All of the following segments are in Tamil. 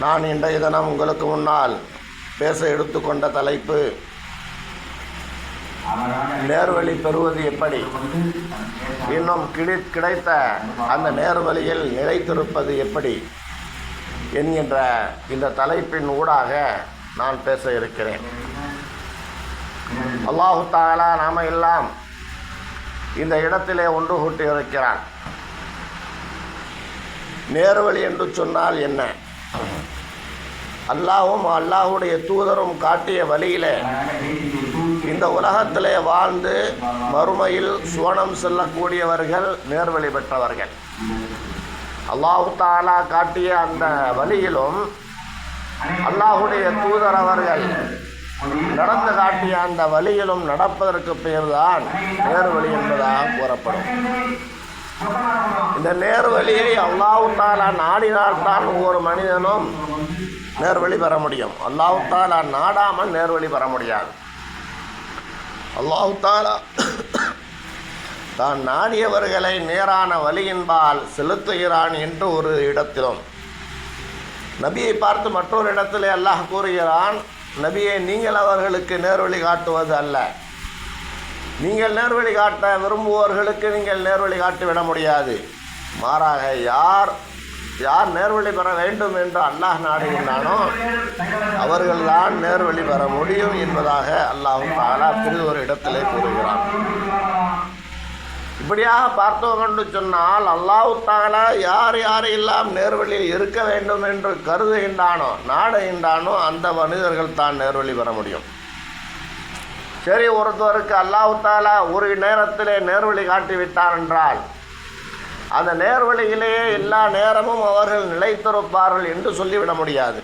நான் இன்றைய தினம் உங்களுக்கு முன்னால் பேச எடுத்துக்கொண்ட தலைப்பு நேர்வழி பெறுவது எப்படி? இன்னும் கிடை கிடைத்த அந்த நேர்வழியில் நிலைத்திருப்பது எப்படி? என்கின்ற இந்த தலைப்பின் ஊடாக நான் பேச இருக்கிறேன். அல்லாஹு தாலா நாம எல்லாம் இந்த இடத்திலே ஒன்று கூட்டி இருக்கிறான் நேர்வழி என்று சொன்னால் என்ன? அல்லாஹும் அல்லாஹுடைய தூதரும் காட்டிய வழியிலே இந்த உலகத்திலே வாழ்ந்து மறுமையில் சுவனம் செல்லக்கூடியவர்கள் நேர்வழி பெற்றவர்கள். அல்லாஹு தாலா காட்டிய அந்த வழியிலும் அல்லாஹுடைய தூதர் அவர்கள் நடந்து காட்டிய அந்த வழியிலும் நடப்பதற்கு பெயர்தான் நேர்வழி என்பதாக கூறப்படும். இந்த நேர்வழியை அல்லாவுத்தாலா நாடினால்தான் ஒவ்வொரு மனிதனும் நேர்வழி பெற முடியும். அல்லாவுத்தாலா நாடாமல் நேர்வழி பெற முடியாது. அல்லாஹுத்தாலா தான் நாடியவர்களை நேரான வழியின்பால் செலுத்துகிறான் என்று ஒரு இடத்திலும். நபியை பார்த்து மற்றொரு இடத்திலே அல்லாஹ் கூறுகிறான் நபியை நீங்கள் அவர்களுக்கு நேர்வழி காட்டுவது அல்ல. நீங்கள் நேர்வழி காட்ட விரும்புவோர்களுக்கு நீங்கள் நேர்வழி காட்டி விட முடியாது. மாறாக யார் யார் நேர்வழி பெற வேண்டும் என்று அல்லாஹ் நாடுகின்றானோ அவர்கள்தான் நேர்வழி பெற முடியும் என்பதாக அல்லாஹும் தாலா திரு ஒரு இடத்திலே கூறுகிறான். இப்படியாக பார்த்தோம் என்று சொன்னால் அல்லாஹு தாலா யார் யாரெல்லாம் நேர்வழியில் இருக்க வேண்டும் என்று கருதுகின்றானோ நாடுகின்றானோ அந்த மனிதர்கள் தான் நேர்வழி பெற முடியும். சரி ஒருத்தருக்கு அல்லாஹு தாலா ஒரு நேரத்திலே நேர்வழி காட்டி விட்டார் என்றால் அந்த நேர்வழியிலேயே எல்லா நேரமும் அவர்கள் நிலைத்திருப்பார்கள் என்று சொல்லிவிட முடியாது.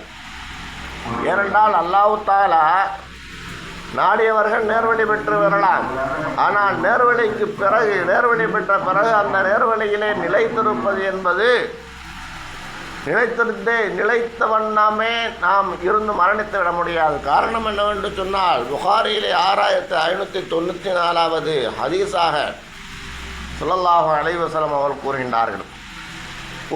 ஏனென்றால் அல்லாஹு தாலா நாடியவர்கள் நேர்வழி பெற்று வரலாம் ஆனால் நேர்வழிக்கு பிறகு நேர்வழி பெற்ற பிறகு அந்த நேர்வழியிலே நிலைத்திருப்பது என்பது நிலைத்திருந்தே நிலைத்த வண்ணமே நாம் இருந்து மரணித்து விட முடியாது. காரணம் என்னவென்று சொன்னால் புகாரியிலே ஆறாயிரத்தி ஐநூற்றி தொண்ணூற்றி நாலாவது ஹதீஸாக சுல்லல்லாஹு அலைவசலம் அவர்கள் கூறுகின்றார்கள்.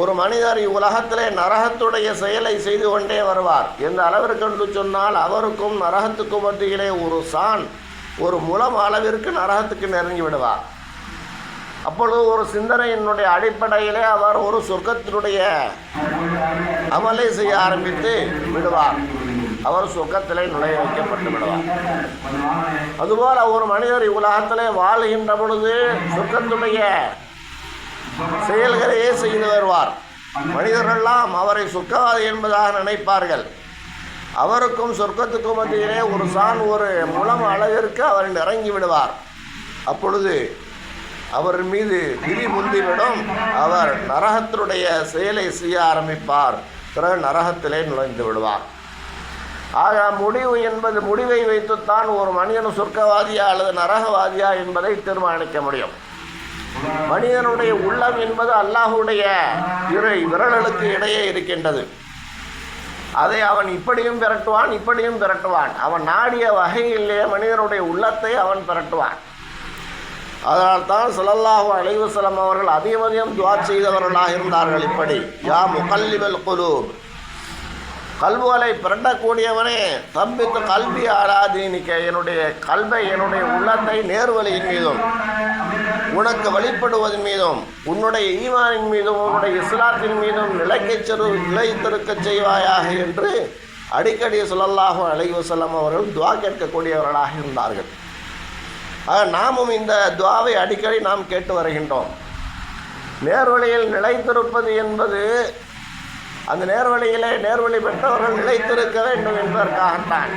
ஒரு மனிதர் இவ்வுலகத்திலே நரகத்துடைய செயலை செய்து கொண்டே வருவார். எந்த அளவிற்கு என்று சொன்னால் அவருக்கும் நரகத்துக்கும் மத்தியிலே ஒரு சான் ஒரு முலம் அளவிற்கு நரகத்துக்கு நெருங்கி விடுவார். அப்பொழுது ஒரு சிந்தனையினுடைய அடிப்படையிலே அவர் ஒரு சொர்க்கத்தினுடைய அமலை செய்ய ஆரம்பித்து விடுவார். அவர் சொர்க்கத்திலே நுழைய வைக்கப்பட்டு விடுவார். அதுபோல் ஒரு மனிதர் இவ்வுலகத்திலே வாழ்கின்ற பொழுது சொர்க்கத்துடைய செயல்களையே செய்து வருவார். மனிதர்கள்லாம் அவரை சொர்க்கவாதி என்பதாக நினைப்பார்கள். அவருக்கும் சொர்க்கத்துக்கும் மத்தியிலே ஒரு சான் ஒரு முளம் அளவிற்கு அவர் இறங்கி விடுவார். அப்பொழுது அவர் மீது விதி முந்திவிடும். அவர் நரகத்தினுடைய செயலை செய்ய ஆரம்பிப்பார். பிறகு நரகத்திலே நுழைந்து விடுவார். ஆக முடிவு என்பது முடிவை வைத்துத்தான் ஒரு மனிதன் சொர்க்கவாதியா அல்லது நரகவாதியா என்பதை தீர்மானிக்க முடியும். மனிதனுடைய உள்ளம் என்பது அல்லாஹுடைய இறை விரல்களுக்கு இடையே இருக்கின்றது. அதை அவன் இப்படியும் பிறட்டுவான் இப்படியும் பிறட்டுவான் அவன் நாடிய வகையிலே மனிதனுடைய உள்ளத்தை அவன் பிறட்டுவான் அதனால்தான் சுழல்லாஹு அலைவசலம் அவர்கள் அதிகம் அதிகம் துவா செய்தவர்களாக இருந்தார்கள் இப்படி. யா முகல்லிவல் குலூப். கல்வுகளை பிரண்டக்கூடியவனே தம்பித்து கல்வி ஆராதீனிக்க. என்னுடைய கல்வை என்னுடைய உள்ளத்தை நேர்வழியின் மீதும் உனக்கு வழிபடுவதன் மீதும் உன்னுடைய ஈமானின் மீதும் உன்னுடைய இஸ்லாத்தின் மீதும் நிலைக்கச் செரு நிலைத்திருக்கச் செய்வாயாக என்று அடிக்கடி சுழல்லாகும் அலைவசல்லம் அவர்கள் துவா கேட்கக்கூடியவர்களாக இருந்தார்கள். ஆக நாமும் இந்த துவாவை அடிக்கடி நாம் கேட்டு வருகின்றோம். நேர்வழியில் நிலைத்திருப்பது என்பது அந்த நேர்வழியிலே நேர்வழி பெற்றவர்கள் நிலைத்திருக்க வேண்டும் என்பதற்காகத்தான்.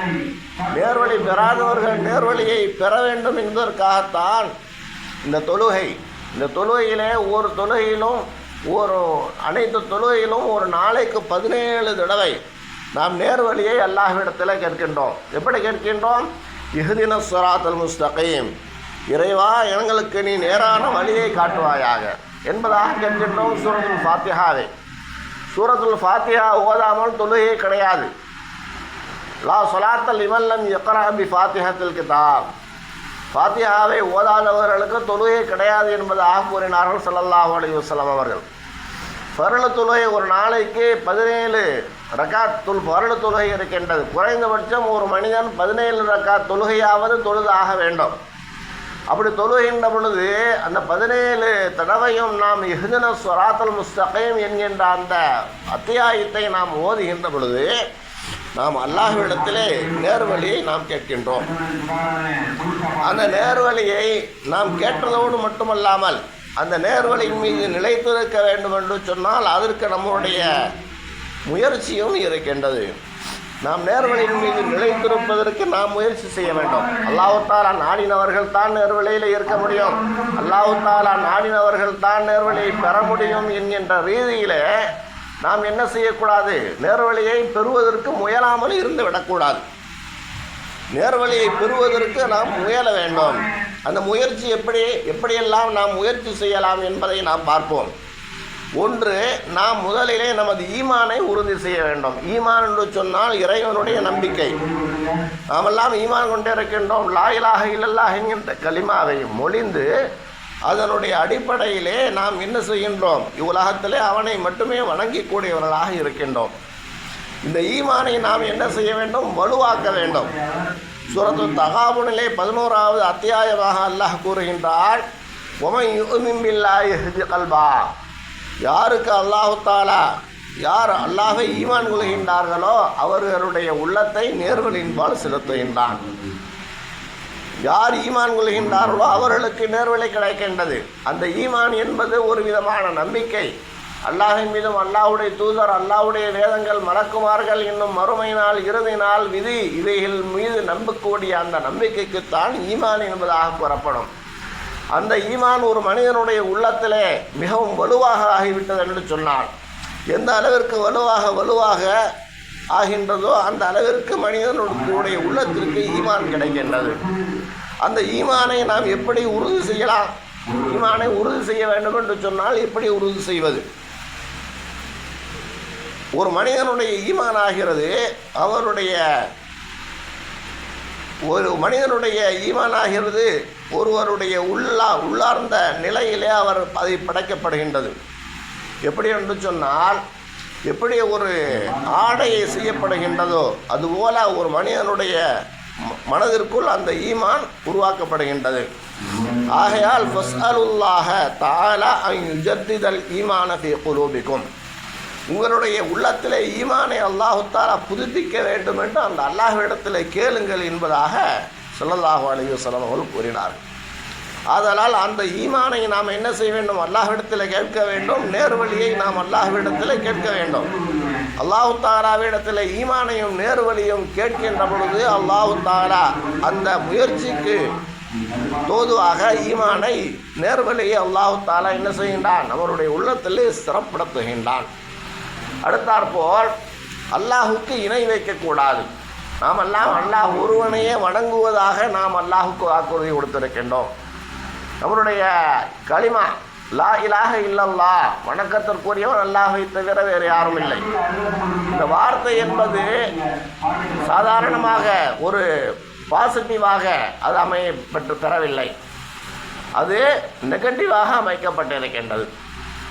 நேர்வழி பெறாதவர்கள் நேர்வழியை பெற வேண்டும் என்பதற்காகத்தான் இந்த தொழுகை. இந்த தொழுகையிலே ஒவ்வொரு தொழுகையிலும் ஒரு அனைத்து தொழுகையிலும் ஒரு நாளைக்கு பதினேழு தடவை நாம் நேர்வழியை அல்லாஹ்விடத்தில் கேட்கின்றோம். எப்படி கேட்கின்றோம்? இஹதின சுராத்தல் முஸ்தகையும் இறைவா எங்களுக்கு நீ நேரான வழியை காட்டுவாயாக. என்பதாக கேட்கின்றோம் சூரத்துல் ஃபாத்திஹாவை. சூரத்துல் ஃபாத்திஹா ஓதாமல் தொழுகை கிடையாது. லா சொலாத்தல் இமல்லம் எக்கரா பி ஃபாத்திஹத்தில் கிதாப். ஃபாத்திஹாவை ஓதாதவர்களுக்கு தொழுகை கிடையாது என்பதாக கூறினார்கள் சல்லல்லாஹ் அலி வஸல்லம் அவர்கள். பருள தொழுகை ஒரு நாளைக்கு பதினேழு ரக்காத் தொல் வருட தொழுகை இருக்கின்றது. குறைந்தபட்சம் ஒரு மனிதன் பதினேழு ரக்காத் தொழுகையாவது தொழுதாக வேண்டும். அப்படி தொழுகின்ற பொழுது அந்த பதினேழு தடவையும் நாம் இஹ்தின சொராத்தல் முஸ்தகையும் என்கின்ற அந்த அத்தியாயத்தை நாம் ஓதுகின்ற பொழுது நாம் அல்லாஹ்விடத்திலே நேர்வழியை நாம் கேட்கின்றோம். அந்த நேர்வழியை நாம் கேட்டதோடு மட்டுமல்லாமல் அந்த நேர்வழியின் மீது நிலைத்திருக்க வேண்டும் என்று சொன்னால் அதற்கு நம்முடைய முயற்சியும் இருக்கின்றது. நாம் நேர்வழியின் மீது நிலைத்திருப்பதற்கு நாம் முயற்சி செய்ய வேண்டும். அல்லாஹு நாடினவர்கள் தான் நேர்வழியில் இருக்க முடியும். அல்லாஹு நாடினவர்கள் தான் நேர்வழியை பெற முடியும் என்கின்ற ரீதியிலே நாம் என்ன செய்யக்கூடாது? நேர்வழியை பெறுவதற்கு முயலாமல் இருந்து விடக்கூடாது. நேர்வழியை பெறுவதற்கு நாம் முயல வேண்டும். அந்த முயற்சி எப்படி எப்படியெல்லாம் நாம் முயற்சி செய்யலாம் என்பதை நாம் பார்ப்போம். ஒன்று நாம் முதலிலே நமது ஈமானை உறுதி செய்ய வேண்டும். ஈமான் என்று சொன்னால் இறைவனுடைய நம்பிக்கை. நாமெல்லாம் ஈமான் கொண்டே இருக்கின்றோம். லாயிலாக இல்லல்லாஹ் என்கின்ற கலிமாவை மொழிந்து அதனுடைய அடிப்படையிலே நாம் என்ன செய்கின்றோம்? இவ்வுலகத்திலே அவனை மட்டுமே வணங்கிக்கூடியவர்களாக இருக்கின்றோம். இந்த ஈமானை நாம் என்ன செய்ய வேண்டும்? வலுவாக்க வேண்டும். சுரத்து தகாபுனிலே பதினோராவது அத்தியாயமாக அல்லாஹ் கூறுகின்றார் உமை யுமிம்பில்லாஹி கல்பா. யாருக்கு அல்லாஹுத்தாலா யார் அல்லாஹை ஈமான் கொள்கின்றார்களோ அவர்களுடைய உள்ளத்தை நேர்வழியின்பால் செலுத்துகின்றான். யார் ஈமான் கொள்கின்றார்களோ அவர்களுக்கு நேர்வழி கிடைக்கின்றது. அந்த ஈமான் என்பது ஒரு விதமான நம்பிக்கை. அல்லாஹின் மீதும் அல்லாஹுடைய தூதர் அல்லாஹுடைய வேதங்கள் மறக்குமார்கள் என்னும் மறுமை நாள் இறுதி நாள் விதி இவைகள் மீது நம்பக்கூடிய அந்த நம்பிக்கைக்குத்தான் ஈமான் என்பதாக கூறப்படும். அந்த ஈமான் ஒரு மனிதனுடைய உள்ளத்திலே மிகவும் வலுவாக ஆகிவிட்டது என்று சொன்னான் எந்த அளவிற்கு வலுவாக வலுவாக ஆகின்றதோ அந்த அளவிற்கு மனிதனுடைய உள்ளத்திற்கு ஈமான் கிடைக்கின்றது. அந்த ஈமானை நாம் எப்படி உறுதி செய்யலாம்? ஈமானை உறுதி செய்ய வேண்டும் என்று சொன்னால் எப்படி உறுதி செய்வது? ஒரு மனிதனுடைய ஈமான் ஆகிறது அவருடைய ஒரு மனிதனுடைய ஈமானாகிறது ஒருவருடைய உள்ளா உள்ளார்ந்த நிலையிலே அவர் அதை படைக்கப்படுகின்றது. எப்படி என்று சொன்னால் எப்படி ஒரு ஆடையை செய்யப்படுகின்றதோ அதுபோல ஒரு மனிதனுடைய மனதிற்குள் அந்த ஈமான் உருவாக்கப்படுகின்றது. ஆகையால் ஃபஸ்அலுல்லாக தாலா அன் யுஜத்திதல் ஈமான குலூபிக்கும். உங்களுடைய உள்ளத்திலே ஈமானை அல்லாஹுத்தாரா புதுப்பிக்க வேண்டும் என்று அந்த அல்லாஹ்விடத்தில் கேளுங்கள் என்பதாக சொல்லல்லாஹு அலைஹி வஸல்லம் அவர்கள் கூறினார்கள். ஆதலால் அந்த ஈமானை நாம் என்ன செய்ய வேண்டும்? அல்லாஹ்விடத்தில் கேட்க வேண்டும். நேர்வழியை நாம் அல்லாஹ்விடத்தில் கேட்க வேண்டும். அல்லாஹு தாராவிடத்தில் ஈமானையும் நேர்வழியும் கேட்கின்ற பொழுது அல்லாஹு தாரா அந்த முயற்சிக்கு தோதுவாக ஈமானை நேர்வழியை அல்லாஹு தாலா என்ன செய்கின்றான்? அவருடைய உள்ளத்திலே சிறப்படுத்துகின்றான் அடுத்தாற்போல் அல்லாஹுக்கு இணை வைக்கக்கூடாது நாம் எல்லாம் அல்லாஹ் ஒருவனையே வணங்குவதாக நாம் அல்லாஹுக்கு வாக்குறுதி கொடுத்திருக்கின்றோம். நம்மளுடைய களிமா லா இலாக இல்லல்லா வணக்கத்திற்குரியவன் அல்லாஹை தவிர வேறு யாரும் இல்லை. இந்த வார்த்தை என்பது சாதாரணமாக ஒரு பாசிட்டிவாக அது அமையப்பட்டு பெறவில்லை. அது நெகட்டிவாக அமைக்கப்பட்டிருக்கின்றது.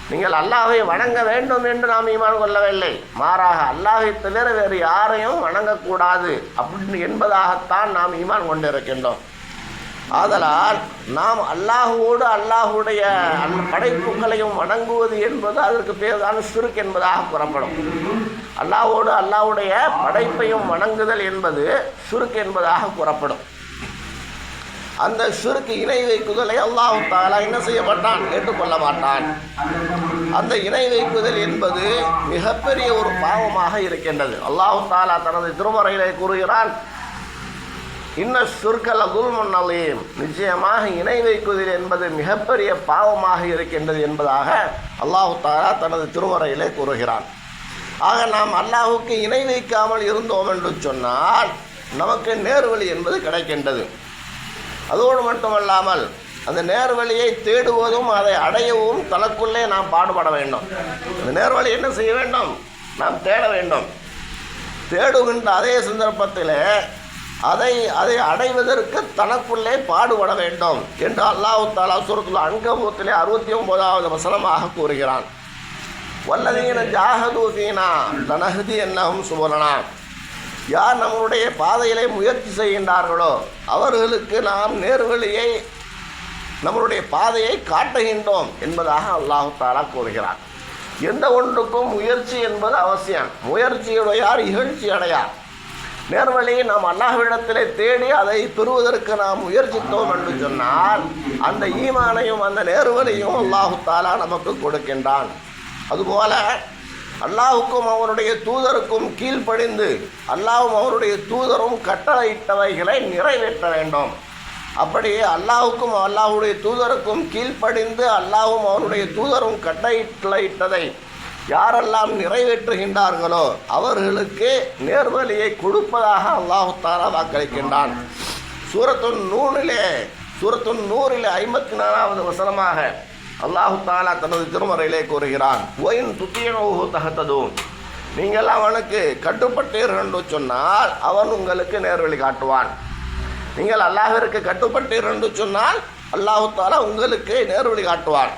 நீங்கள் அல்லாஹை வணங்க வேண்டும் என்று நாம் ஈமான் கொள்ளவில்லை. மாறாக அல்லாஹை தவிர வேறு யாரையும் வணங்கக்கூடாது அப்படின்னு என்பதாகத்தான் நாம் ஈமான் கொண்டிருக்கின்றோம். ஆதலால் நாம் அல்லாஹுவோடு அல்லாஹுடைய அந்த படைப்புகளையும் வணங்குவது என்பது அதற்கு பேர் தான் சுருக்கு என்பதாக கூறப்படும். அல்லாஹோடு அல்லாஹ்வுடைய படைப்பையும் வணங்குதல் என்பது சுருக்கு என்பதாக கூறப்படும். அந்த சுருக்கு இணை வைக்குதலை அல்லாஹு தாலா என்ன செய்ய மாட்டான்? ஏற்றுக்கொள்ள மாட்டான். அந்த இணை வைக்குதல் என்பது மிகப்பெரிய ஒரு பாவமாக இருக்கின்றது. அல்லாஹு தாலா தனது திருமறையிலே கூறுகிறான் இன்ன சுருக்கல குல்முன் நிச்சயமாக இணை வைக்குதல் என்பது மிகப்பெரிய பாவமாக இருக்கின்றது என்பதாக அல்லாஹு தாலா தனது திருமறையிலே கூறுகிறான். ஆக நாம் அல்லாஹுக்கு இணை வைக்காமல் இருந்தோம் என்று சொன்னால் நமக்கு நேர்வழி என்பது கிடைக்கின்றது. அதோடு மட்டுமல்லாமல் அந்த நேர்வழியை தேடுவதும் அதை அடையவும் தனக்குள்ளே நாம் பாடுபட வேண்டும். அந்த நேர்வழி என்ன செய்ய வேண்டும்? நாம் தேட வேண்டும். தேடுகின்ற அதே சந்தர்ப்பத்தில் அதை அதை அடைவதற்கு தனக்குள்ளே பாடுபட வேண்டும் என்று அல்லாஹு தாலா சுரத்துல அங்கபூத்திலே அறுபத்தி ஒன்பதாவது வசனமாக கூறுகிறான். வல்லதீன ஜாகதூதீனா தனஹதி என்னவும் சுபலனா. யார் நம்முடைய பாதையிலே முயற்சி செய்கின்றார்களோ அவர்களுக்கு நாம் நேர்வழியை நம்மளுடைய பாதையை காட்டுகின்றோம் என்பதாக அல்லாஹு தாலா கூறுகிறார் எந்த ஒன்றுக்கும் முயற்சி என்பது அவசியம். முயற்சியுடையார் இகழ்ச்சி அடையார். நேர்வழியை நாம் அல்லாஹ்விடத்திலே தேடி அதை பெறுவதற்கு நாம் முயற்சித்தோம் என்று சொன்னால் அந்த ஈமானையும் அந்த நேர்வழியும் அல்லாஹு தாலா நமக்கு கொடுக்கின்றான். அதுபோல அல்லாஹுக்கும் அவருடைய தூதருக்கும் கீழ்ப்படிந்து அல்லாஹும் அவருடைய தூதரும் கட்டளையிட்டவைகளை நிறைவேற்ற வேண்டும். அப்படியே அல்லாஹுக்கும் அல்லாஹுடைய தூதருக்கும் கீழ்ப்படிந்து அல்லாஹும் அவனுடைய தூதரும் கட்டளையிட்டதை யாரெல்லாம் நிறைவேற்றுகின்றார்களோ அவர்களுக்கு நேர்வழியை கொடுப்பதாக அல்லாஹு வாக்களிக்கின்றான். சூரத்துன் நூனிலே சூரத்துன் நூறிலே ஐம்பத்தி நாலாவது வசனமாக அல்லாஹு தாலா தனது திருமறையிலே கூறுகிறான் ஒயின் துத்தியனோகு தகத்ததும் நீங்கள் அவனுக்கு கட்டுப்பட்டீர்கள் என்று சொன்னால் அவன் உங்களுக்கு நேர்வழி காட்டுவான். நீங்கள் அல்லாஹிற்கு கட்டுப்பட்டீர்கள் என்று சொன்னால் அல்லாஹு தாலா உங்களுக்கு நேர்வழி காட்டுவான்.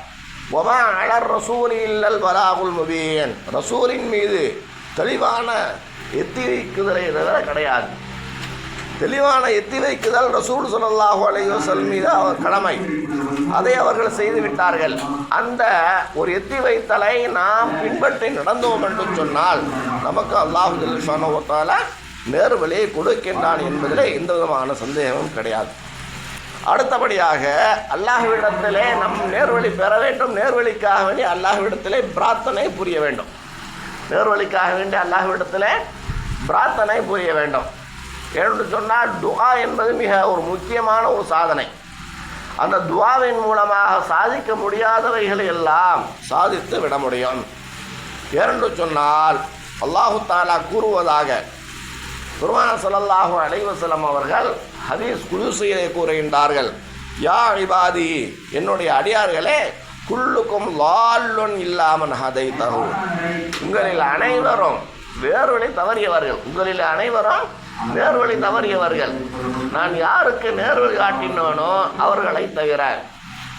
ஒமா அலர் ரசூலி இல்லல் பலாகுல் முபீன். ரசூலின் மீது தெளிவான எத்திரிக்குதலை தவிர கிடையாது. தெளிவான எத்தி வைக்குதல் ரசூல் ஸல்லல்லாஹு அலையோ வஸல்லம் மீது அவர் கடமை. அதை அவர்கள் செய்து விட்டார்கள். அந்த ஒரு எத்தி வைத்தலை நாம் பின்பற்றி நடந்தோம் என்று சொன்னால் நமக்கு அல்லாஹு ஜல்லிஷான ஒத்தால நேர்வழியை கொடுக்கின்றான் என்பதில் எந்த விதமான சந்தேகமும் கிடையாது. அடுத்தபடியாக அல்லாஹ்விடத்திலே நம் நேர்வழி பெற வேண்டும். நேர்வழிக்காக வேண்டி அல்லாஹ்விடத்திலே பிரார்த்தனை புரிய வேண்டும். நேர்வழிக்காக வேண்டி அல்லாஹ்விடத்திலே பிரார்த்தனை புரிய வேண்டும். ஏன்னு சொன்னால் துவா என்பது மிக ஒரு முக்கியமான ஒரு சாதனை. அந்த துவாவின் மூலமாக சாதிக்க முடியாதவைகளை எல்லாம் சாதித்து விட முடியும். ஏனென்று சொன்னால் அல்லாஹு தாலா கூறுவதாக குருவான ஸல்லல்லாஹு அலைவசலம் அவர்கள் ஹதீஸ் குலுசியை கூறுகின்றார்கள் யா இபாதி என்னுடைய அடியார்களே குள்ளுக்கும் லால்லுன் இல்லாமல் ஹதை தகு உங்களில் அனைவரும் வேறு தவறியவர்கள். உங்களில் அனைவரும் நேர்வழி தவறியவர்கள். நான் யாருக்கு நேர்வழி காட்டினோனோ அவர்களை தவிர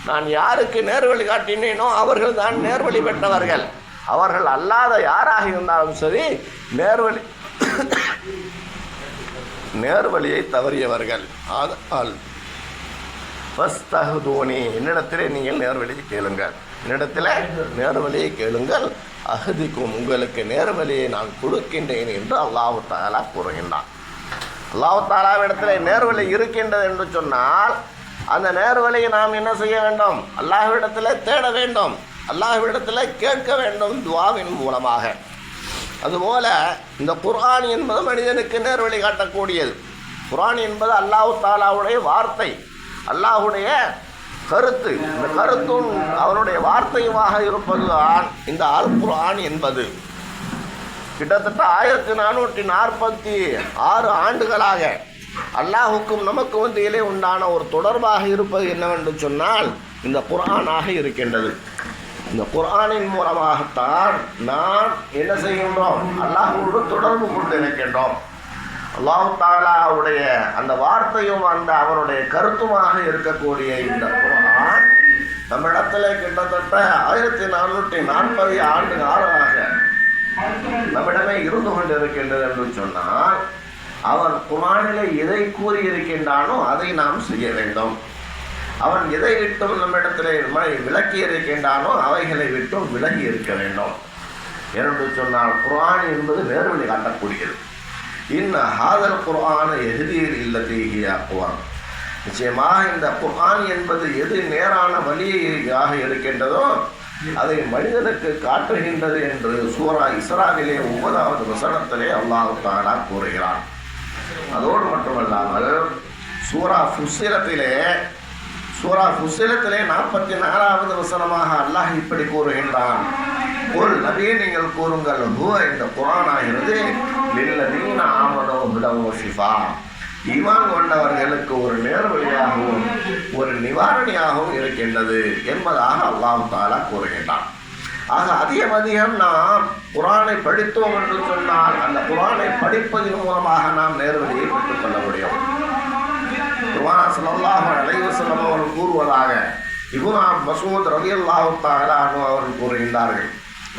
நான் யாருக்கு நேர்வழி காட்டினேனோ அவர்கள் தான் நேர்வழி பெற்றவர்கள். அவர்கள் அல்லாத யாராக இருந்தாலும் சரி நேர்வழி நேர்வழியை தவறியவர்கள். ஆதலால் ஃபஸ்தஹ்தூனி என்னிடத்திலே நீங்கள் நேர்வழியை கேளுங்கள். என்னிடத்தில் நேர்வழியை கேளுங்கள். அகதிக்கும் உங்களுக்கு நேர்வழியை நான் கொடுக்கின்றேன் என்று அல்லாஹு தகலா கூறுகின்றான். அல்லாஹு தாலாவிடத்தில் நேர்வழி இருக்கின்றது என்று சொன்னால் அந்த நேர்வழியை நாம் என்ன செய்ய வேண்டும்? அல்லாஹ்விடத்தில் தேட வேண்டும். அல்லாஹ்விடத்தில் கேட்க வேண்டும் துவாவின் மூலமாக. அதுபோல இந்த குர்ஆன் என்பது மனிதனுக்கு நேர்வழி காட்டக்கூடியது. குர்ஆன் என்பது அல்லாஹு தாலாவுடைய வார்த்தை. அல்லாஹுடைய கருத்து. இந்த கருத்தும் அவனுடைய வார்த்தையுமாக இருப்பதுதான் இந்த அல் குர்ஆன் என்பது. கிட்டத்தட்ட ஆயிரத்தி நானூற்றி நாற்பத்தி ஆறு ஆண்டுகளாக அல்லாஹுக்கும் நமக்கு மத்தியிலே உண்டான ஒரு தொடர்பாக இருப்பது என்னவென்று சொன்னால் இந்த குரானாக இருக்கின்றது. இந்த குரானின் மூலமாகத்தான் நாம் என்ன செய்கின்றோம்? அல்லாஹோடு தொடர்பு கொண்டு இருக்கின்றோம். அல்லாஹு தாலாவுடைய அந்த வார்த்தையும் அந்த அவருடைய கருத்துமாக இருக்கக்கூடிய இந்த குரான் நம்மிடத்தில் கிட்டத்தட்ட ஆயிரத்தி நானூற்றி நாற்பது ஆண்டு காலமாக நம்மிடமே இருந்து கொண்டிருக்கின்றது என்று சொன்னால் அவன் குரானிலே எதை கூறியிருக்கின்றானோ அதை நாம் செய்ய வேண்டும். அவன் எதை விட்டும் நம்மிடத்திலே ம- விலக்கி இருக்கின்றானோ அவைகளை விட்டும் விலகி இருக்க வேண்டும். என்று சொன்னால் குரான் என்பது நேர்வழி காட்டக்கூடியது. இன்ன ஹாதல் குரான எதிரியில் இல்லத்தை ஆக்குவான் நிச்சயமாக இந்த குரான் என்பது எது நேரான வழியாக இருக்கின்றதோ அதை மனிதனுக்கு காட்டுகின்றது என்று சூரா இஸ்ராவிலே ஒன்பதாவது வசனத்திலே அல்லாஹ் தாலா கூறுகிறான். அதோடு மட்டுமல்லாமல் சூரா ஃபுசிலத்திலே சூரா ஃபுசிலத்திலே நாற்பத்தி நாலாவது வசனமாக அல்லாஹ் இப்படி கூறுகின்றான். ஒரு நபியை நீங்கள் கூறுங்கள் இந்த குரானாகிறது நீங்க ஆமனோ விடவோ ஷிஃபா ஈமான் கொண்டவர்களுக்கு ஒரு நேர்வழியாகவும் ஒரு நிவாரணியாகவும் இருக்கின்றது என்பதாக அல்லாஹு தாலா கூறுகின்றான். ஆக அதிகம் அதிகம் நாம் குரானை படித்தோம் என்று சொன்னால் அந்த குரானை படிப்பதன் மூலமாக நாம் நேர்வழியை பெற்றுக்கொள்ள முடியும். குர்ஆன் ஸல்லல்லாஹு அலைவு வஸல்லம் அவர்கள் கூறுவதாக இப்னு மசூத் ரவி அல்லாஹு அன்ஹு அவர்கள் கூறுகின்றார்கள்.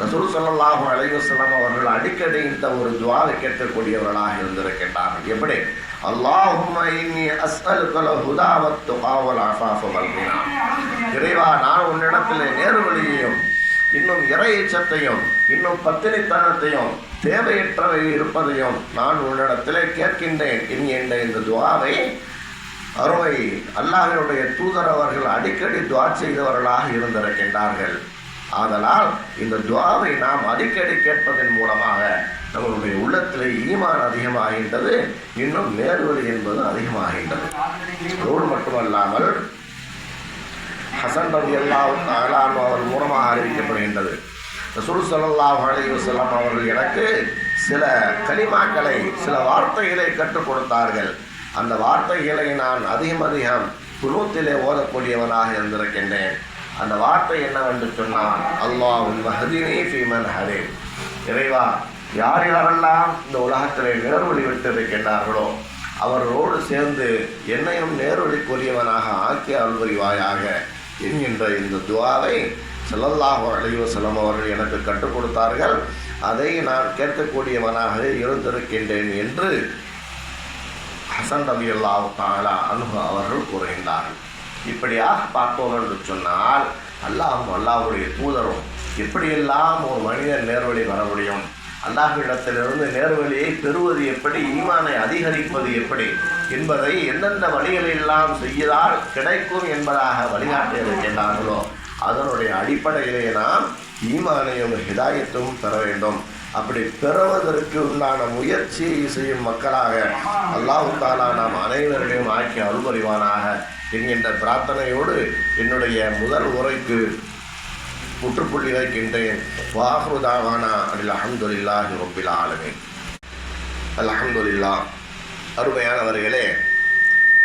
ரசூல் ஸல்லல்லாஹு அலைஹி அவர்கள் அடிக்கடி இந்த ஒரு துவாவை கேட்கக்கூடியவர்களாக இருந்திருக்கின்றார்கள். எப்படி? இறைவா நான் உன்னிடத்தில் நேர்வழியையும் இன்னும் இறையச்சத்தையும் இன்னும் பத்தினித்தனத்தையும் தேவையற்றவை இருப்பதையும் நான் உன்னிடத்திலே கேட்கின்றேன். என்கின்ற இந்த துவாவை அருமை அல்லாஹினுடைய தூதர் அவர்கள் அடிக்கடி துவா செய்தவர்களாக இருந்திருக்கின்றார்கள். ஆதலால் இந்த துவாவை நாம் அடிக்கடி கேட்பதன் மூலமாக உள்ளத்திலே ஈமான் அதிகமாகின்றது இன்னும் நேர்வழி என்பது அதிகமாகின்றது. அதோடு மட்டுமல்லாமல் ஹசன் ரவி அல்லாஹ் தாலான் அவர் மூலமாக அறிவிக்கப்படுகின்றது. ரசூல் சல்லாஹ் அலிவசல்லாம் அவர்கள் எனக்கு சில கலிமாக்களை சில வார்த்தைகளை கற்றுக் கொடுத்தார்கள். அந்த வார்த்தைகளை நான் அதிகம் அதிகம் குனூத்திலே ஓதக்கூடியவனாக இருந்திருக்கின்றேன். அந்த வார்த்தை என்னவென்று சொன்னால் அல்லாஹ் மஹதினி ஃபீமன் ஹரே இறைவா யார் யாரெல்லாம் இந்த உலகத்திலே நேர்வழி கேட்டார்களோ அவர்களோடு சேர்ந்து என்னையும் நேர்வழிக்குரியவனாக ஆக்கி அருள்புரிவாயாக என்கின்ற இந்த துவாவை ஸல்லல்லாஹு அலைஹி வஸல்லம் அவர்கள் எனக்கு கற்றுக் கொடுத்தார்கள். அதை நான் கேட்கக்கூடியவனாக இருந்திருக்கின்றேன் என்று ஹசன் ரபி அல்லாஹ் தாலா அனுகு அவர்கள் கூறுகின்றார்கள். இப்படியாக பார்ப்போம் என்று சொன்னால் அல்லாஹும் அல்லாஹுடைய தூதரும் எப்படியெல்லாம் ஒரு மனிதன் நேர்வழி வர முடியும்? அல்லாஹிடத்திலிருந்து நேர்வழியை பெறுவது எப்படி ஈமானை அதிகரிப்பது எப்படி என்பதை எந்தெந்த வழிகளெல்லாம் செய்தால் கிடைக்கும் என்பதாக வழிகாட்டி இருக்கின்றார்களோ அதனுடைய அடிப்படையிலே நாம் ஈமானையும் ஹிதாயத்தும் பெற வேண்டும். அப்படி பெறுவதற்கு உண்டான முயற்சியை செய்யும் மக்களாக அல்லாஹு நாம் அனைவர்களையும் ஆக்கி அருள்புரிவானாக. என்கின்ற பிரார்த்தனையோடு என்னுடைய முதல் உரைக்கு முற்றுப்புள்ளி வைக்கின்றேன் வாஹுதாவானா அனில் அஹமதுல்லாஹி ரப்பில் ஆலமீன். அல்ஹம்துலில்லா அருமையானவர்களே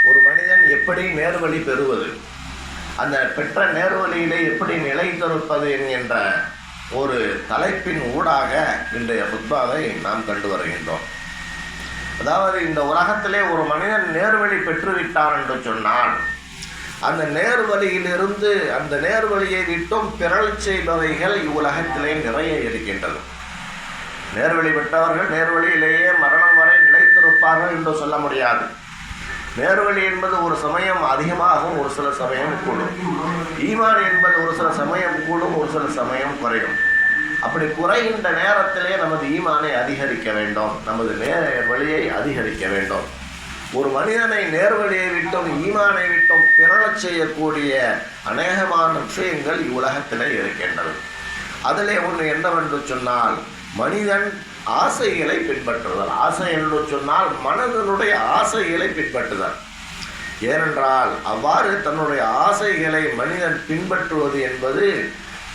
ஒரு மனிதன் எப்படி நேர்வழி பெறுவது? அந்த பெற்ற நேர்வழியிலே எப்படி நிலைத்திருப்பது என்கின்ற ஒரு தலைப்பின் ஊடாக இன்றைய புத்பாவை நாம் கண்டு வருகின்றோம். அதாவது இந்த உலகத்திலே ஒரு மனிதன் நேர்வழி பெற்றுவிட்டார் என்று சொன்னால் அந்த நேர்வழியிலிருந்து அந்த நேர்வழியை விட்டும் பிறல் செய்பவைகள் இவ்வுலகத்திலே நிறைய இருக்கின்றது நேர்வழி விட்டவர்கள் நேர்வழியிலேயே மரணம் வரை நிலைத்திருப்பார்கள் என்று சொல்ல முடியாது. நேர்வழி என்பது ஒரு சமயம் அதிகமாகும் ஒரு சில சமயம் கூடும். ஈமான் என்பது ஒரு சில சமயம் கூடும் ஒரு சில சமயம் குறையும். அப்படி குறைகின்ற நேரத்திலே நமது ஈமானை அதிகரிக்க வேண்டும் நமது நேர் வழியை அதிகரிக்க வேண்டும். ஒரு மனிதனை நேர்வழியை விட்டும் ஈமானை விட்டும் பிறழச் செய்யக்கூடிய அநேகமான விஷயங்கள் இவ்வுலகத்தில் இருக்கின்றது. அதிலே ஒன்று என்னவென்று சொன்னால் மனிதன் ஆசைகளை பின்பற்றுதல். ஆசை என்று சொன்னால் மனதனுடைய ஆசைகளை பின்பற்றுதல். ஏனென்றால் அவ்வாறு தன்னுடைய ஆசைகளை மனிதன் பின்பற்றுவது என்பது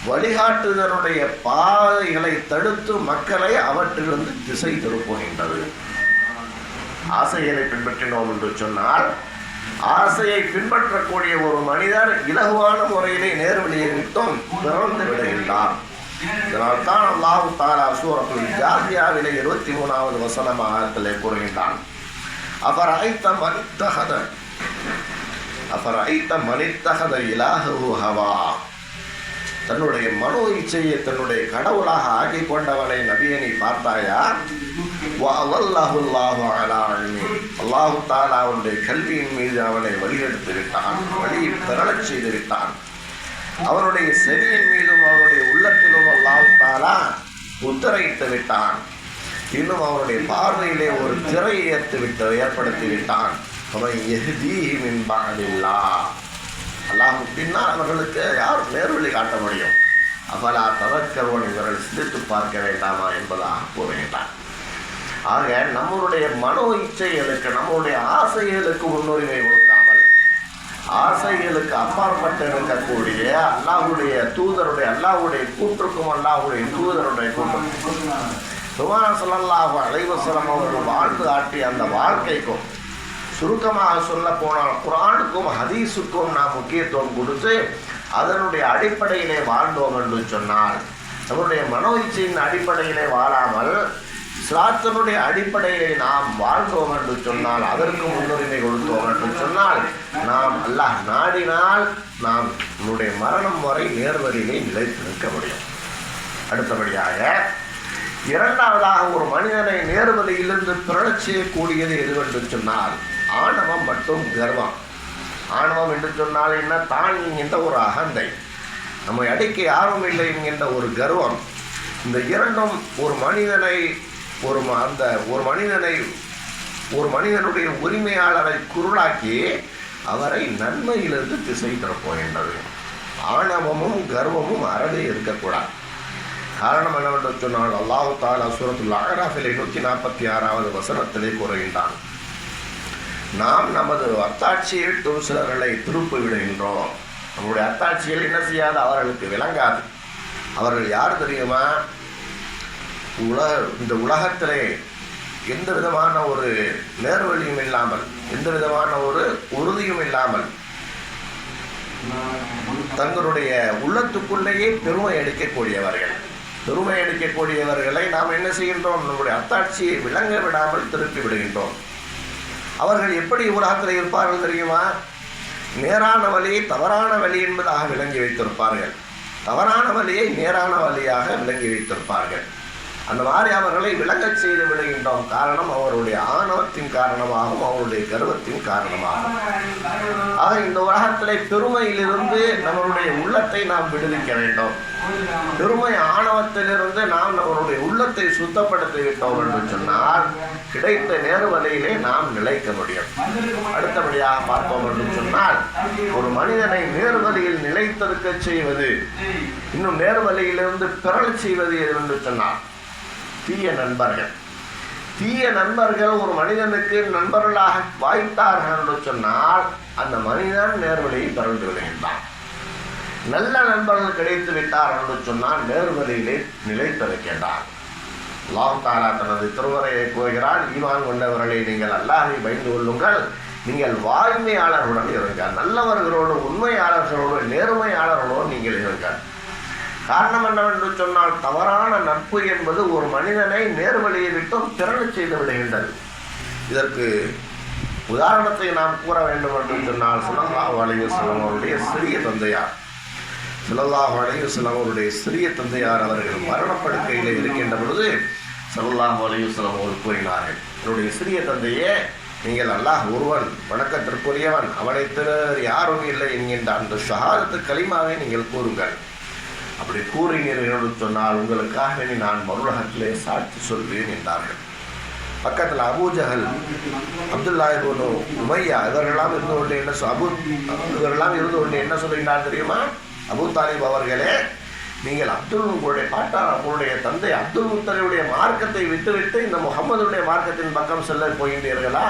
வழிகாட்டுதனுடைய பாதைகளை தடுத்து மக்களை அவற்றிலிருந்து திசை திருப்புகின்றது. ஆசைகளை பின்பற்றினோம் என்று சொன்னால் ஆசையை பின்பற்றக்கூடிய ஒரு மனிதர் இலகுவான முறையிலே நேர்வழியை விட்டும் பிறந்து விடுகின்றார். இதனால்தான் அல்லாஹு தாலா சூரத்துல் ஜாதியாவிலே இருபத்தி மூணாவது வசனமாகத்திலே கூறுகின்றான். அவர் ஐத்த மனித்தகத அவர் ஐத்த மனித்தகத இலாகு ஹவா தன்னுடைய மனோ இச்சையை தன்னுடைய கடவுளாக ஆக்கி கொண்டவனை நபியை நீ பார்த்தாயா? அல்லாஹுல்லாஹு அலா அல்லாஹு தாலா அவனுடைய கல்வியின் மீது அவனை வழிகெடுத்து விட்டான் வழியில் திரளச் செய்து விட்டான் அவனுடைய செவியின் மீதும் அவனுடைய உள்ளத்திலும் அல்லாஹு தாலா உத்தரையிட்டு விட்டான். இன்னும் அவனுடைய பார்வையிலே ஒரு திரையை ஏற்று விட்டு ஏற்படுத்தி விட்டான். அவன் எஹ்தீஹிமின் பாடில்லா அல்லாஹ் பின்னால் அவர்களுக்கு யார் நேர்வழி காட்ட முடியும்? அவலா தவக்கருவன் இவர்கள் சிந்தித்து பார்க்க வேண்டாமா என்பதாக கூறுகின்றான் ஆக நம்மளுடைய மனோ இச்சைகளுக்கு நம்மளுடைய ஆசைகளுக்கு முன்னுரிமை கொடுக்காமல் ஆசைகளுக்கு அப்பாற்பட்டு இருக்கக்கூடிய அல்லாஹுடைய தூதருடைய அல்லாஹுடைய கூற்றுக்கும் அல்லாஹுடைய தூதருடைய கூற்றுக்கும் சுமான சொல்லல்லாஹு அலைவசலம் அவர்கள் வாழ்ந்து ஆட்டிய அந்த வாழ்க்கைக்கும் சுருக்கமாக சொல்ல போனால் குரானுக்கும் ஹதீஸுக்கும் நாம் முக்கியத்துவம் கொடுத்து அதனுடைய அடிப்படையிலே வாழ்ந்தோம் என்று சொன்னால் நம்முடைய மனோ இச்சையின் அடிப்படையிலே வாழாமல் இஸ்லாத்தினுடைய அடிப்படையிலே நாம் வாழ்ந்தோம் என்று சொன்னால் அதற்கு முன்னுரிமை கொடுத்தோம் என்று சொன்னால் நாம் அல்லாஹ் நாடினால் நாம் நம்முடைய மரணம் வரை நேர்வழியிலே நிலைத்து நிற்க முடியும். அடுத்தபடியாக இரண்டாவதாக ஒரு மனிதனை நேர்வழியிலிருந்து பிறழச் செய்யக்கூடியது எதுவென்று சொன்னால் ஆணவம் மற்றும் கர்வம். ஆணவம் என்று சொன்னால் என்ன? தான் என்கின்ற ஒரு அகந்தை. நம்மை அடிக்க யாரும் இல்லை என்கின்ற ஒரு கர்வம். இந்த இரண்டும் ஒரு மனிதனை ஒரு ம- அந்த ஒரு மனிதனை ஒரு மனிதனுடைய உரிமையாளரை குருளாக்கி அவரை நன்மையிலிருந்து திசை தரப்போகின்றது ஆணவமும் கர்வமும் அறவே இருக்கக்கூடாது. காரணம் என்னவென்று சொன்னால் அல்லாஹு தாலா சூரத்துல் அகராஃபிலே நூற்றி நாற்பத்தி ஆறாவது வசனத்திலே கூறுகின்றான். நாம் நமது அத்தாட்சியிட்டு சிலர்களை திருப்பி விடுகின்றோம் நம்முடைய அத்தாட்சியில் என்ன செய்யாது? அவர்களுக்கு விளங்காது. அவர்கள் யார் தெரியுமா? உலக இந்த உலகத்திலே எந்த விதமான ஒரு நேர்வழியும் இல்லாமல் எந்த விதமான ஒரு உறுதியும் இல்லாமல் தங்களுடைய உள்ளத்துக்குள்ளேயே பெருமை எடுக்கக்கூடியவர்கள் பெருமை எடுக்கக்கூடியவர்களை நாம் என்ன செய்கின்றோம்? நம்முடைய அத்தாட்சியை விளங்க விடாமல் திருப்பி விடுகின்றோம். அவர்கள் எப்படி உலகத்தில் இருப்பார்கள் தெரியுமா? நேரான வழியை தவறான வழி என்பதாக விளங்கி வைத்திருப்பார்கள். தவறான வழியை நேரான வழியாக விளங்கி வைத்திருப்பார்கள். அந்த மாதிரி அவர்களை விளங்கச் செய்து விடுகின்றோம் காரணம் அவருடைய ஆணவத்தின் காரணமாகவும் அவருடைய கர்வத்தின் காரணமாகும் ஆக இந்த உலகத்திலே பெருமையிலிருந்து நம்மளுடைய உள்ளத்தை நாம் விடுவிக்க வேண்டும். பெருமை ஆணவத்திலிருந்து நாம் நம்மளுடைய உள்ளத்தை சுத்தப்படுத்தி விட்டோம் என்று சொன்னால் கிடைத்த நேர்வழியிலே நாம் நிலைக்க முடியும். அடுத்தபடியாக பார்ப்போம் என்று சொன்னால் ஒரு மனிதனை நேர்வலையில் நிலைத்திருக்க செய்வது இன்னும் நேர்வழியிலிருந்து பிறல் செய்வது எது என்று சொன்னால் தீய நண்பர்கள். தீய நண்பர்கள் ஒரு மனிதனுக்கு நண்பர்களாக வாய்த்தார்கள் என்று சொன்னால் அந்த மனிதன் நேர்வழியை பிறந்து விடுகின்றான். நல்ல நண்பர்கள் கிடைத்து விட்டார் என்று சொன்னால் நேர்வழியிலே நிலைத்திருக்கின்றான். அல்லாஹ் தனது திருவரையை கூறுகிறான் ஈமான் கொண்டவர்களை நீங்கள் அல்லாஹை பயந்து கொள்ளுங்கள். நீங்கள் வாய்மையாளர்களுடன் இருங்கள். நல்லவர்களோடு உண்மையாளர்களோடு நேர்மையாளர்களோடு நீங்கள் இருங்கள். காரணம் என்னவென்று சொன்னால் தவறான நட்பு என்பது ஒரு மனிதனை நேர்வழியை விட்டும் திறனச் செய்து விடுகின்றது. இதற்கு உதாரணத்தை நாம் கூற வேண்டும் என்று சொன்னால் சுல்லல்லாஹு அலைஹி அவருடைய சிறிய தந்தையார். சுல்லல்லாஹு அலைஹி வஸல்லம் அவருடைய சிறிய தந்தையார் அவர்கள் மரணப்படுக்கையில் இருக்கின்ற பொழுது சல்லல்லாஹு அலைஹி வஸல்லம் அவர்கள் கூறினார்கள் என்னுடைய சிறிய தந்தையே நீங்கள் அல்லாஹ் ஒருவன் வணக்கத்திற்குரியவன் அவனை திற யாரும் இல்லை என்கின்ற அந்த ஷஹாதத்து களிமாவை நீங்கள் கூறுங்கள். அப்படி கூறினீர்கள் என்று சொன்னால் உங்களுக்காக நான் மருளகத்திலே சாட்சி சொல்வேன் என்றார்கள். பக்கத்தில் அபூஜஹல் அப்துல்லா இப்னு உமையா இவர்களெல்லாம் இருந்து கொண்டு என்ன அபு இவரெல்லாம் இருந்து கொண்டு என்ன சொல்கிறார் தெரியுமா? அபு தாலிப் அவர்களே நீங்கள் அப்துல் உங்களுடைய பாட்டார் உங்களுடைய தந்தை அப்துல் முத்தலிவுடைய மார்க்கத்தை விட்டுவிட்டு இந்த முகமதுடைய மார்க்கத்தின் பக்கம் செல்ல போகின்றீர்களா?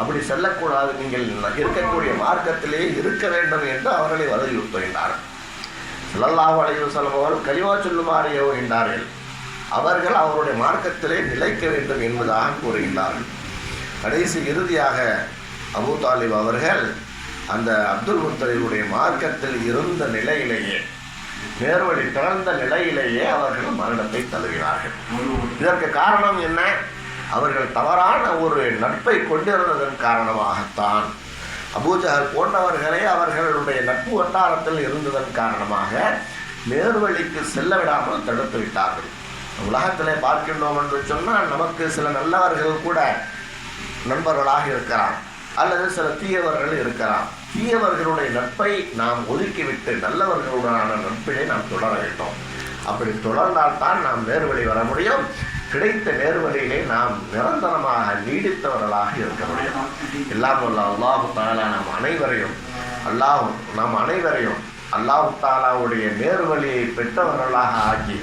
அப்படி செல்லக்கூடாது. நீங்கள் இருக்கக்கூடிய மார்க்கத்திலே இருக்க வேண்டும் என்று அவர்களை வலியுறுத்துகின்றார். ஸல்லல்லாஹு அலைஹி வஸல்லம் அவர்கள் கலிமா சொல்லுமாறு ஏவுகின்றார்கள். அவர்கள் அவருடைய மார்க்கத்திலே நிலைக்க வேண்டும் என்பதாக கூறுகின்றார்கள். கடைசி இறுதியாக அபு தாலிப் அவர்கள் அந்த அப்துல் முத்தலிபுடைய மார்க்கத்தில் இருந்த நிலையிலேயே நேர்வழி திறந்த நிலையிலேயே அவர்கள் மரணத்தை தழுவினார்கள். இதற்கு காரணம் என்ன? அவர்கள் தவறான ஒரு நட்பை கொண்டிருந்ததன் காரணமாகத்தான். அபூஜகர் போன்றவர்களே அவர்களுடைய நட்பு வட்டாரத்தில் இருந்ததன் காரணமாக நேர்வழிக்கு செல்ல விடாமல் தடுத்து விட்டார்கள். உலகத்திலே பார்க்கின்றோம் என்று சொன்னால் நமக்கு சில நல்லவர்கள் கூட நண்பர்களாக இருக்கிறான் அல்லது சில தீயவர்கள் இருக்கிறான் தீயவர்களுடைய நட்பை நாம் ஒதுக்கிவிட்டு நல்லவர்களுடனான நட்பினை நாம் தொடர வேண்டும். அப்படி தொடர்ந்தால்தான் நாம் நேர்வழி வர முடியும். கிடைத்த நேர்வழியிலே நாம் நிரந்தரமாக நீடித்தவர்களாக இருக்க முடியும். எல்லாம் உள்ள அல்லாஹு தாலா நாம் அனைவரையும் அல்லாஹ் நாம் அனைவரையும் அல்லாஹு தாலாவுடைய நேர்வழியை பெற்றவர்களாக ஆக்கி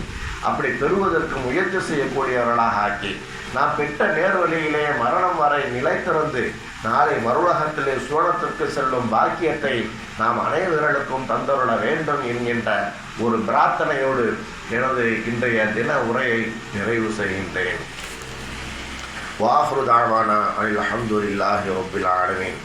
அப்படி பெறுவதற்கு முயற்சி செய்யக்கூடியவர்களாக ஆக்கி நாம் பெற்ற நேர்வழியிலே மரணம் வரை நிலைத்திருந்து நாளை மறுலகத்திலே சோழத்திற்கு செல்லும் பாக்கியத்தை நாம் அனைவர்களுக்கும் தந்தருள வேண்டும் என்கின்ற ஒரு பிரார்த்தனையோடு எனது இன்றைய தின உரையை நிறைவு செய்கின்றேன். வாஹ்ரு தாவானா அல்ஹம்துலில்லாஹி ரப்பில் ஆலமீன்.